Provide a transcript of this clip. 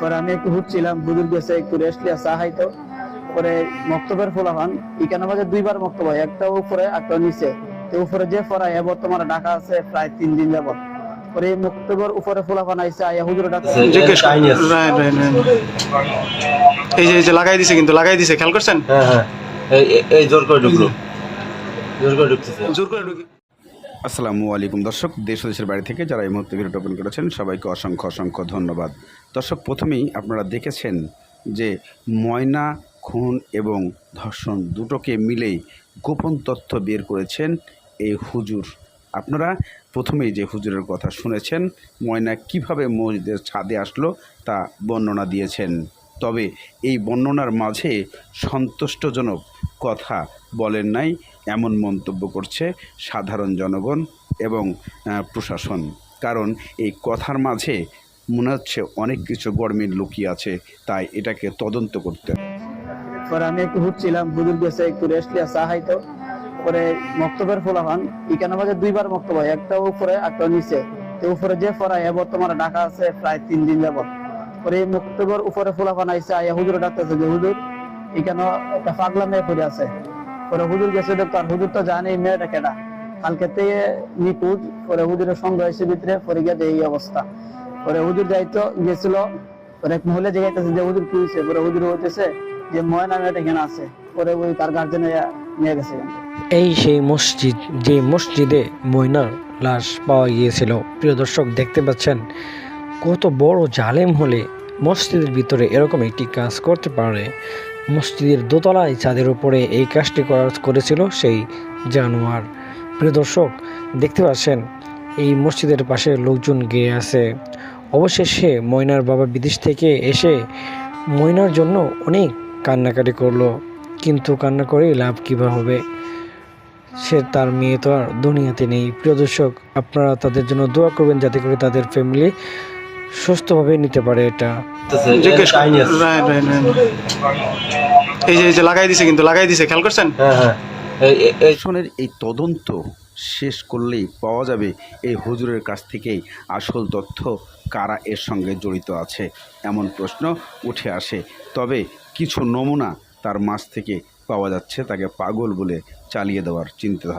পরে আমি একটু ঘুরছিলাম হুজুর গেছে একটু রেস্ট লিয়া চা খাইতো। পরে মক্তবের ফোলাফান এখানে মাঝে দুইবার মক্তব হয় একটা উপরে একটা নিচে। তো উপরে যে ফরাই এ বর্তমানে ঢাকা আছে প্রায় তিন দিন যাবত পরে এই মক্তবের উপরে ফোলাফান আইসে আয়া হুজুর জিজ্ঞেস right. এই যে এই যে লাগাই দিছে কিন্তু লাগাই দিছে খেয়াল করছেন? হ্যাঁ হ্যাঁ। এই জোর করে ঢুকলো। জোর করে ঢুকতেছে। জোর করে ঢুকি আসসালামু আলাইকুম। দর্শক, দেশ দেশের বাড়ি থেকে যারা এই মুহূর্তে ভিডিও ওপেন করেছেন, সবাইকে অসংখ্য অসংখ্য ধন্যবাদ। দর্শক, প্রথমেই আপনারা দেখেছেন যে ময়না, খুন এবং ধর্ষণ দুটোকে মিলেই গোপন তথ্য বের করেছেন এই হুজুর। আপনারা প্রথমেই যে হুজুরের কথা শুনেছেন, ময়না কীভাবে মসজিদের ছাদে আসলো তা বর্ণনা দিয়েছেন। তবে এই বর্ণনার মাঝে সন্তুষ্টজনক কথা বলেন নাই, এমন মন্তব্য করছে সাধারণ জনগণ এবং প্রশাসন। কারণ এই কথার মাঝে মনে হচ্ছে অনেক কিছু গরমিল লুকিয়ে আছে, তাই এটাকে তদন্ত করতে পরে আমি একটু ঘুরছিলাম হুজুর গেছে একটু রেস্ট লিয়া চা খাইতো। পরে মক্তবের ফোলাফান এখানে মাঝে দুইবার মক্তব হয়, একটা উপরে, একটা নিচে। তো উপরে যে ফরাই এ তোমার ঢাকা আছে প্রায় তিন দিন যাবত পরে এই মক্তবের উপরে ফোলাফান আইসে হুজুর ডাকতেছে যে, হুজুর এখানে একটা পাগলা মেয়ে পড়ে আছে। পরে হুজুর গেছে আর হুজুর তো জানে এই মেয়েটা কেটা কালকে থেকে পরে হুজুরের সঙ্গে হয়েছে ভিতরে, পরে গিয়ে এই অবস্থা। পরে হুজুর গেছিল, পরে এক যে হুজুর কি হয়েছে পরে হুজুর হইতেছে যে, ময়না মেয়েটা আছে। পরে ওই তার গার্জেনে নিয়ে গেছে। এই সেই মসজিদ, যে মসজিদে ময়নার লাশ পাওয়া গিয়েছিল, প্রিয় দর্শক, দেখতে পাচ্ছেন কত বড় জালেম হলে মসজিদের ভিতরে এরকম একটি কাজ করতে পারে। মসজিদের দোতলায় চাঁদের উপরে এই কাজটি করা করেছিল সেই জানোয়ার। প্রিয় দর্শক, দেখতে পাচ্ছেন, এই মসজিদের পাশে লোকজন গিয়ে আছে। অবশেষে ময়নার বাবা বিদেশ থেকে এসে ময়নার জন্য অনেক কান্নাকাটি করল। কিন্তু কান্না করেই লাভ কীভাবে হবে? সে তার মেয়ে তো আর দুনিয়াতে নেই। প্রিয় দর্শক, আপনারা তাদের জন্য দোয়া করবেন যাতে করে তাদের ফ্যামিলি সুস্থভাবে নিতে পারে এটা। জিজ্ঞেস right. এই যে এই যে লাগাই দিছে কিন্তু লাগাই দিছে খেয়াল করছেন? হ্যাঁ হ্যাঁ। এই- এই- এই। প্রশাসনের এই তদন্ত শেষ করলেই পাওয়া যাবে এই হুজুরের কাছ থেকেই আসল তথ্য কারা এর সঙ্গে জড়িত আছে এমন প্রশ্ন উঠে আসে। তবে কিছু নমুনা তার মাছ থেকে পাওয়া যাচ্ছে তাকে পাগল বলে চালিয়ে দেওয়ার চিন্তা